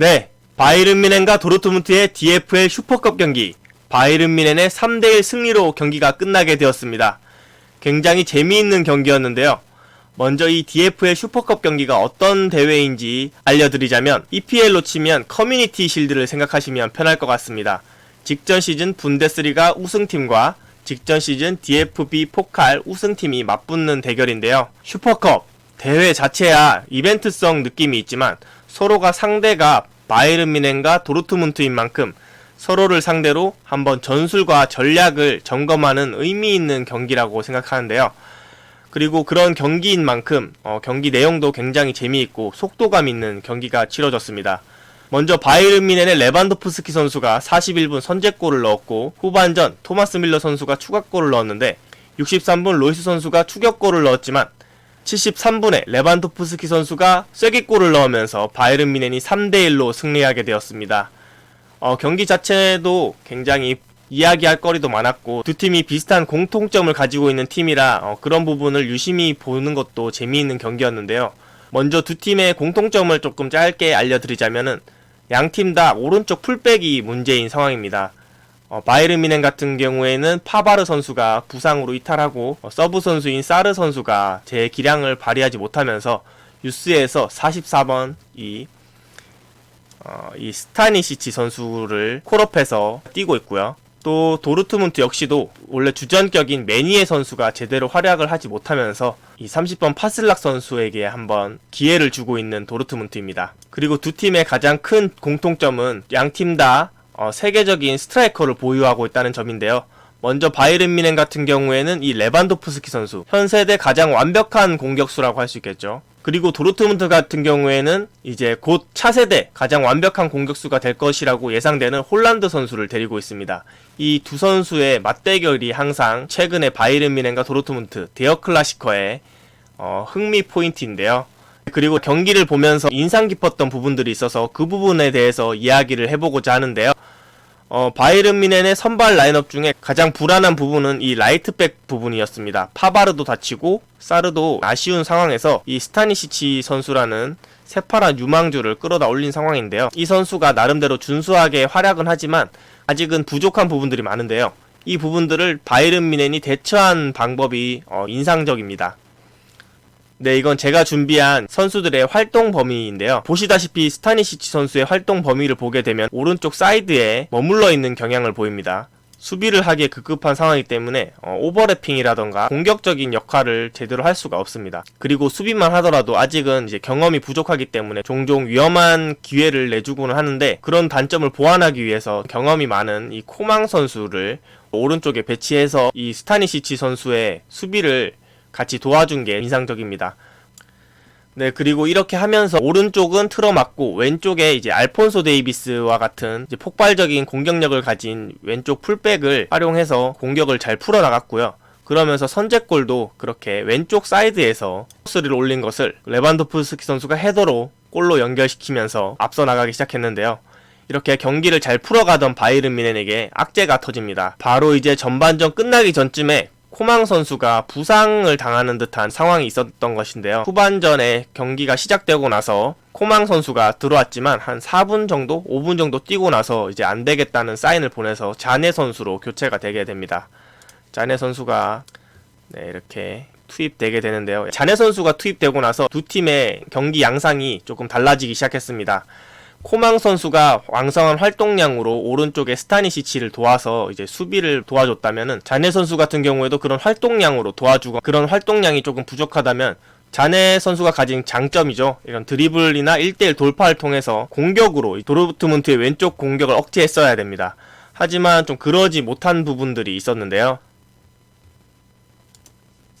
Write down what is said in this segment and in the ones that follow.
네, 바이른 미넨과 도르트문트의 DFL 슈퍼컵 경기. 바이른 미넨의 3대1 승리로 경기가 끝나게 되었습니다. 굉장히 재미있는 경기였는데요. 먼저 이 DFL 슈퍼컵 경기가 어떤 대회인지 알려드리자면 EPL로 치면 커뮤니티 실드를 생각하시면 편할 것 같습니다. 직전 시즌 분데스리가 우승팀과 직전 시즌 DFB 포칼 우승팀이 맞붙는 대결인데요. 슈퍼컵 대회 자체야 이벤트성 느낌이 있지만 서로가 상대가 바이른 미넨과 도르트문트인 만큼 서로를 상대로 한번 전술과 전략을 점검하는 의미 있는 경기라고 생각하는데요. 그리고 그런 경기인 만큼 어, 경기 내용도 굉장히 재미있고 속도감 있는 경기가 치러졌습니다. 먼저 바이른 미넨의 레반도프스키 선수가 41분 선제골을 넣었고 후반전 토마스 밀러 선수가 추가골을 넣었는데 63분 로이스 선수가 추격골을 넣었지만 73분에 레반도프스키 선수가 쐐기골을 넣으면서 바이른 미넨이 3대1로 승리하게 되었습니다. 어, 경기 자체도 굉장히 이야기할 거리도 많았고 두 팀이 비슷한 공통점을 가지고 있는 팀이라 어, 그런 부분을 유심히 보는 것도 재미있는 경기였는데요. 먼저 두 팀의 공통점을 조금 짧게 알려드리자면은 양팀 다 오른쪽 풀백이 문제인 상황입니다. 어, 바이른 미넨 같은 경우에는 파바르 선수가 부상으로 이탈하고 어, 서브 선수인 사르 선수가 제 기량을 발휘하지 못하면서 유스에서 44번 이 어, 이 스타니시치 선수를 콜업해서 뛰고 있고요. 또 도르트문트 역시도 원래 주전격인 매니에 선수가 제대로 활약을 하지 못하면서 이 30번 파슬락 선수에게 한번 기회를 주고 있는 도르트문트입니다. 그리고 두 팀의 가장 큰 공통점은 양 팀 다 어, 세계적인 스트라이커를 보유하고 있다는 점인데요. 먼저 바이른 미넨 같은 경우에는 이 레반도프스키 선수 현 세대 가장 완벽한 공격수라고 할 수 있겠죠. 그리고 도르트문트 같은 경우에는 이제 곧 차세대 가장 완벽한 공격수가 될 것이라고 예상되는 홀란드 선수를 데리고 있습니다. 이 두 선수의 맞대결이 항상 최근에 바이른 미넨과 도르트문트 대어 클라시커의 어, 흥미 포인트인데요. 그리고 경기를 보면서 인상 깊었던 부분들이 있어서 그 부분에 대해서 이야기를 해보고자 하는데요. 어, 바이른 미넨의 선발 라인업 중에 가장 불안한 부분은 이 라이트백 부분이었습니다. 파바르도 다치고 사르도 아쉬운 상황에서 이 스타니시치 선수라는 새파란 유망주를 끌어다 올린 상황인데요. 이 선수가 나름대로 준수하게 활약은 하지만 아직은 부족한 부분들이 많은데요. 이 부분들을 바이른 미넨이 대처한 방법이 어, 인상적입니다. 네, 이건 제가 준비한 선수들의 활동 범위인데요. 보시다시피 스타니시치 선수의 활동 범위를 보게 되면 오른쪽 사이드에 머물러 있는 경향을 보입니다. 수비를 하기에 급급한 상황이기 때문에 어, 오버래핑이라던가 공격적인 역할을 제대로 할 수가 없습니다. 그리고 수비만 하더라도 아직은 이제 경험이 부족하기 때문에 종종 위험한 기회를 내주고는 하는데 그런 단점을 보완하기 위해서 경험이 많은 이 코망 선수를 오른쪽에 배치해서 이 스타니시치 선수의 수비를 같이 도와준 게 인상적입니다. 네, 그리고 이렇게 하면서 오른쪽은 틀어막고 왼쪽에 이제 알폰소 데이비스와 같은 폭발적인 공격력을 가진 왼쪽 풀백을 활용해서 공격을 잘 풀어나갔고요. 그러면서 선제골도 그렇게 왼쪽 사이드에서 코스를 올린 것을 레반도프스키 선수가 헤더로 골로 연결시키면서 앞서 나가기 시작했는데요. 이렇게 경기를 잘 풀어가던 바이른 미넨에게 악재가 터집니다. 바로 이제 전반전 끝나기 전쯤에 코망 선수가 부상을 당하는 듯한 상황이 있었던 것인데요. 후반전에 경기가 시작되고 나서 코망 선수가 들어왔지만 한 4분 정도, 5분 정도 뛰고 나서 이제 안 되겠다는 사인을 보내서 자네 선수로 교체가 되게 됩니다. 자네 선수가 네, 이렇게 투입되게 되는데요. 자네 선수가 투입되고 나서 두 팀의 경기 양상이 조금 달라지기 시작했습니다. 코망 선수가 왕성한 활동량으로 오른쪽에 스타니시치를 도와서 이제 수비를 도와줬다면은 자네 선수 같은 경우에도 그런 활동량으로 도와주고 그런 활동량이 조금 부족하다면 자네 선수가 가진 장점이죠. 이런 드리블이나 1대1 돌파를 통해서 공격으로 도르트문트의 왼쪽 공격을 억제했어야 됩니다. 하지만 좀 그러지 못한 부분들이 있었는데요.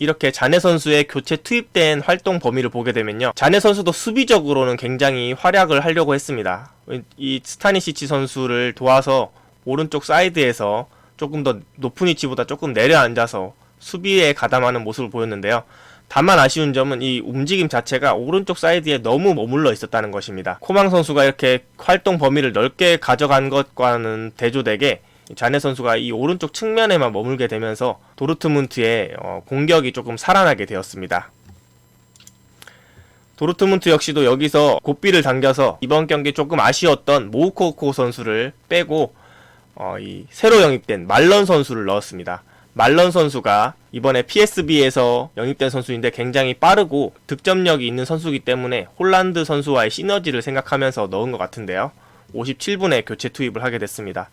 이렇게 자네 선수의 교체 투입된 활동 범위를 보게 되면요. 자네 선수도 수비적으로는 굉장히 활약을 하려고 했습니다. 이 스타니시치 선수를 도와서 오른쪽 사이드에서 조금 더 높은 위치보다 조금 내려앉아서 수비에 가담하는 모습을 보였는데요. 다만 아쉬운 점은 이 움직임 자체가 오른쪽 사이드에 너무 머물러 있었다는 것입니다. 코망 선수가 이렇게 활동 범위를 넓게 가져간 것과는 대조되게 자네 선수가 이 오른쪽 측면에만 머물게 되면서 도르트문트의 어, 공격이 조금 살아나게 되었습니다. 도르트문트 역시도 여기서 고삐를 당겨서 이번 경기 조금 아쉬웠던 모우코코 선수를 빼고 어, 이 새로 영입된 말런 선수를 넣었습니다. 말런 선수가 이번에 PSB에서 영입된 선수인데 굉장히 빠르고 득점력이 있는 선수이기 때문에 홀란드 선수와의 시너지를 생각하면서 넣은 것 같은데요. 57분에 교체 투입을 하게 됐습니다.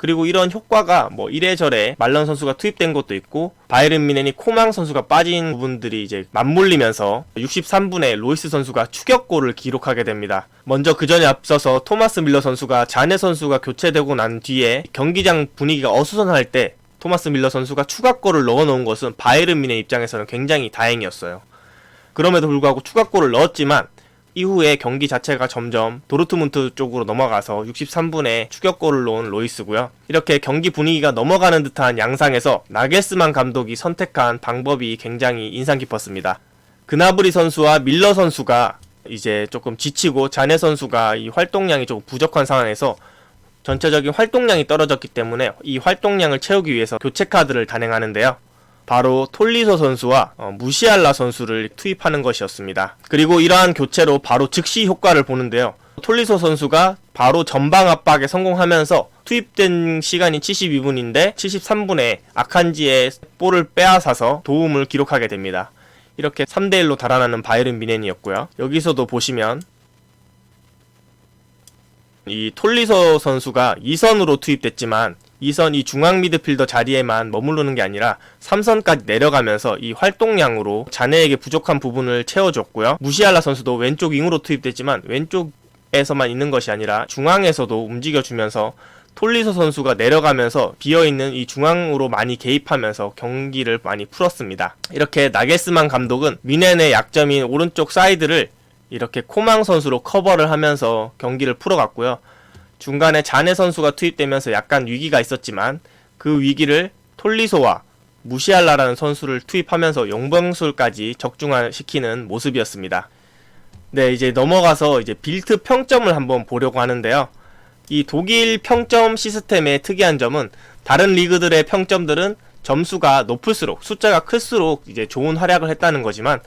그리고 이런 효과가 뭐 이래저래 말런 선수가 투입된 것도 있고 바이른 미넨이 코망 선수가 빠진 부분들이 이제 맞물리면서 63분에 로이스 선수가 추격골을 기록하게 됩니다. 먼저 그 전에 앞서서 토마스 밀러 선수가 자네 선수가 교체되고 난 뒤에 경기장 분위기가 어수선할 때 토마스 밀러 선수가 추가골을 넣어놓은 것은 바이른 미넨 입장에서는 굉장히 다행이었어요. 그럼에도 불구하고 추가골을 넣었지만 이후에 경기 자체가 점점 도르트문트 쪽으로 넘어가서 63분에 추격골을 놓은 로이스고요. 이렇게 경기 분위기가 넘어가는 듯한 양상에서 나겔스만 감독이 선택한 방법이 굉장히 인상 깊었습니다. 그나브리 선수와 밀러 선수가 이제 조금 지치고 자네 선수가 이 활동량이 조금 부족한 상황에서 전체적인 활동량이 떨어졌기 때문에 이 활동량을 채우기 위해서 교체 카드를 단행하는데요. 바로 톨리소 선수와 어, 무시알라 선수를 투입하는 것이었습니다. 그리고 이러한 교체로 바로 즉시 효과를 보는데요. 톨리소 선수가 바로 전방 압박에 성공하면서 투입된 시간이 72분인데 73분에 아칸지의 볼을 빼앗아서 도움을 기록하게 됩니다. 이렇게 3대1로 달아나는 바이른 미넨이었고요. 여기서도 보시면 이 톨리소 선수가 2선으로 투입됐지만 2선 이 중앙 미드필더 자리에만 머무르는 게 아니라 3선까지 내려가면서 이 활동량으로 자네에게 부족한 부분을 채워줬고요. 무시알라 선수도 왼쪽 윙으로 투입됐지만 왼쪽에서만 있는 것이 아니라 중앙에서도 움직여주면서 톨리소 선수가 내려가면서 비어있는 이 중앙으로 많이 개입하면서 경기를 많이 풀었습니다. 이렇게 나게스만 감독은 미넨의 약점인 오른쪽 사이드를 이렇게 코망 선수로 커버를 하면서 경기를 풀어갔고요. 중간에 자네 선수가 투입되면서 약간 위기가 있었지만 그 위기를 톨리소와 무시알라라는 선수를 투입하면서 용병술까지 적중시키는 모습이었습니다. 네, 이제 넘어가서 이제 빌트 평점을 한번 보려고 하는데요. 이 독일 평점 시스템의 특이한 점은 다른 리그들의 평점들은 점수가 높을수록 숫자가 클수록 이제 좋은 활약을 했다는 거지만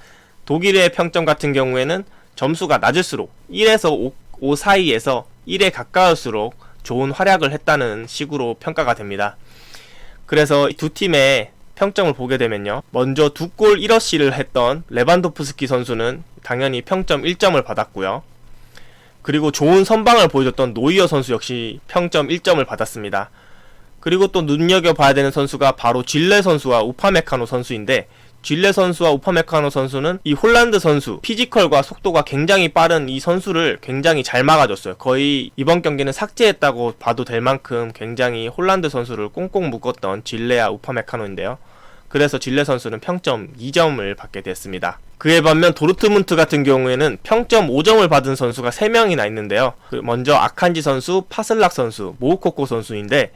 독일의 평점 같은 경우에는 점수가 낮을수록 1에서 5, 5 사이에서 1에 가까울수록 좋은 활약을 했다는 식으로 평가가 됩니다. 그래서 두 팀의 평점을 보게 되면요. 먼저 두 골 1어시를 했던 레반도프스키 선수는 당연히 평점 1점을 받았고요. 그리고 좋은 선방을 보여줬던 노이어 선수 역시 평점 1점을 받았습니다. 그리고 또 눈여겨봐야 되는 선수가 바로 질레 선수와 우파메카노 선수인데 질레 선수와 우파메카노 선수는 이 홀란드 선수 피지컬과 속도가 굉장히 빠른 이 선수를 굉장히 잘 막아줬어요. 거의 이번 경기는 삭제했다고 봐도 될 만큼 굉장히 홀란드 선수를 꽁꽁 묶었던 질레와 우파메카노인데요. 그래서 질레 선수는 평점 2점을 받게 됐습니다. 그에 반면 도르트문트 같은 경우에는 평점 5점을 받은 선수가 3명이나 있는데요. 그 먼저 아칸지 선수, 파슬락 선수, 모우코코 선수인데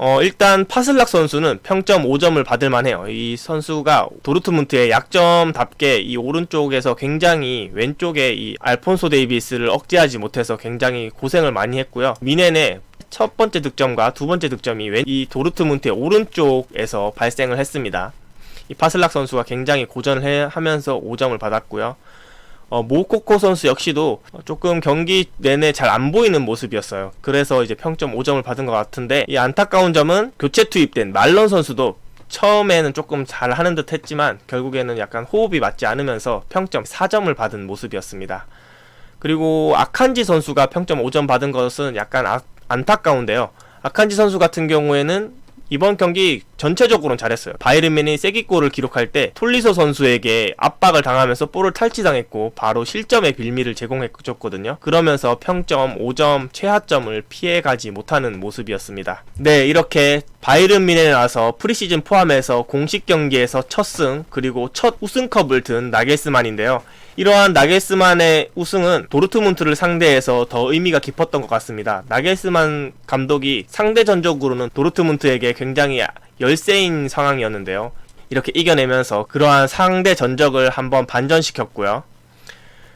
어, 일단 파슬락 선수는 평점 5점을 받을 만해요. 이 선수가 도르트문트의 약점답게 이 오른쪽에서 굉장히 왼쪽에 이 알폰소 데이비스를 억제하지 못해서 굉장히 고생을 많이 했고요. 미넨의 첫 번째 득점과 두 번째 득점이 이 도르트문트의 오른쪽에서 발생을 했습니다. 이 파슬락 선수가 굉장히 고전을 해, 하면서 5점을 받았고요. 어, 모코코 선수 역시도 조금 경기 내내 잘 안 보이는 모습이었어요. 그래서 이제 평점 5점을 받은 것 같은데 이 안타까운 점은 교체 투입된 말런 선수도 처음에는 조금 잘 하는 듯 했지만 결국에는 약간 호흡이 맞지 않으면서 평점 4점을 받은 모습이었습니다. 그리고 아칸지 선수가 평점 5점 받은 것은 약간 아, 안타까운데요. 아칸지 선수 같은 경우에는 이번 경기 전체적으로는 잘했어요. 바이른맨이 세기골을 기록할 때 톨리소 선수에게 압박을 당하면서 볼을 탈취당했고 바로 실점의 빌미를 제공해줬거든요. 그러면서 평점 5점 최하점을 피해가지 못하는 모습이었습니다. 네, 이렇게 바이른민에 나서 프리시즌 포함해서 공식 경기에서 첫 승 그리고 첫 우승컵을 든 나겔스만인데요. 이러한 나겔스만의 우승은 도르트문트를 상대해서 더 의미가 깊었던 것 같습니다. 나겔스만 감독이 상대 전적으로는 도르트문트에게 굉장히 열세인 상황이었는데요. 이렇게 이겨내면서 그러한 상대 전적을 한번 반전시켰고요.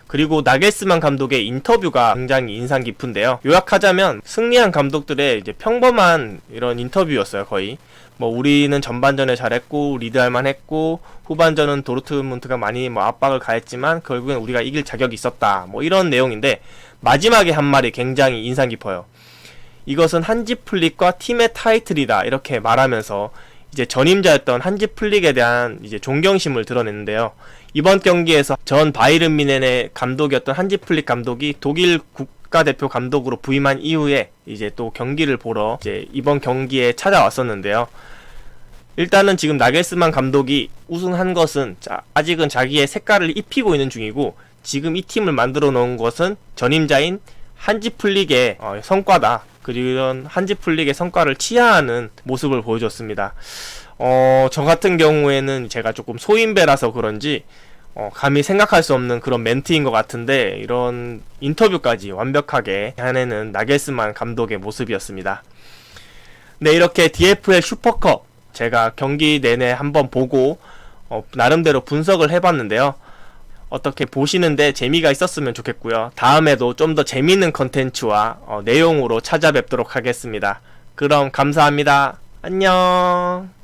그리고 나겔스만 감독의 인터뷰가 굉장히 인상 깊은데요. 요약하자면 승리한 감독들의 이제 평범한 이런 인터뷰였어요, 거의. 뭐 우리는 전반전에 잘했고 리드할 만 했고 후반전은 도르트문트가 많이 뭐 압박을 가했지만 결국엔 우리가 이길 자격이 있었다. 뭐 이런 내용인데 마지막에 한 말이 굉장히 인상 깊어요. 이것은 한지 플릭과 팀의 타이틀이다. 이렇게 말하면서 이제 전임자였던 한지 플릭에 대한 이제 존경심을 드러냈는데요. 이번 경기에서 전 바이른 미넨의 감독이었던 한지 플릭 감독이 독일 국가대표 감독으로 부임한 이후에 이제 또 경기를 보러 이제 이번 경기에 찾아왔었는데요. 일단은 지금 나겔스만 감독이 우승한 것은 자, 아직은 자기의 색깔을 입히고 있는 중이고 지금 이 팀을 만들어 놓은 것은 전임자인 한지 플릭의 어, 성과다. 그리고 이런 한지 플릭의 성과를 치하하는 모습을 보여줬습니다. 어, 저 같은 경우에는 제가 조금 소인배라서 그런지 어, 감히 생각할 수 없는 그런 멘트인 것 같은데 이런 인터뷰까지 완벽하게 해내는 나겔스만 감독의 모습이었습니다. 네, 이렇게 DFL 슈퍼컵 제가 경기 내내 한번 보고 어, 나름대로 분석을 해봤는데요. 어떻게 보시는데 재미가 있었으면 좋겠고요. 다음에도 좀 더 재미있는 컨텐츠와 어, 내용으로 찾아뵙도록 하겠습니다. 그럼 감사합니다. 안녕.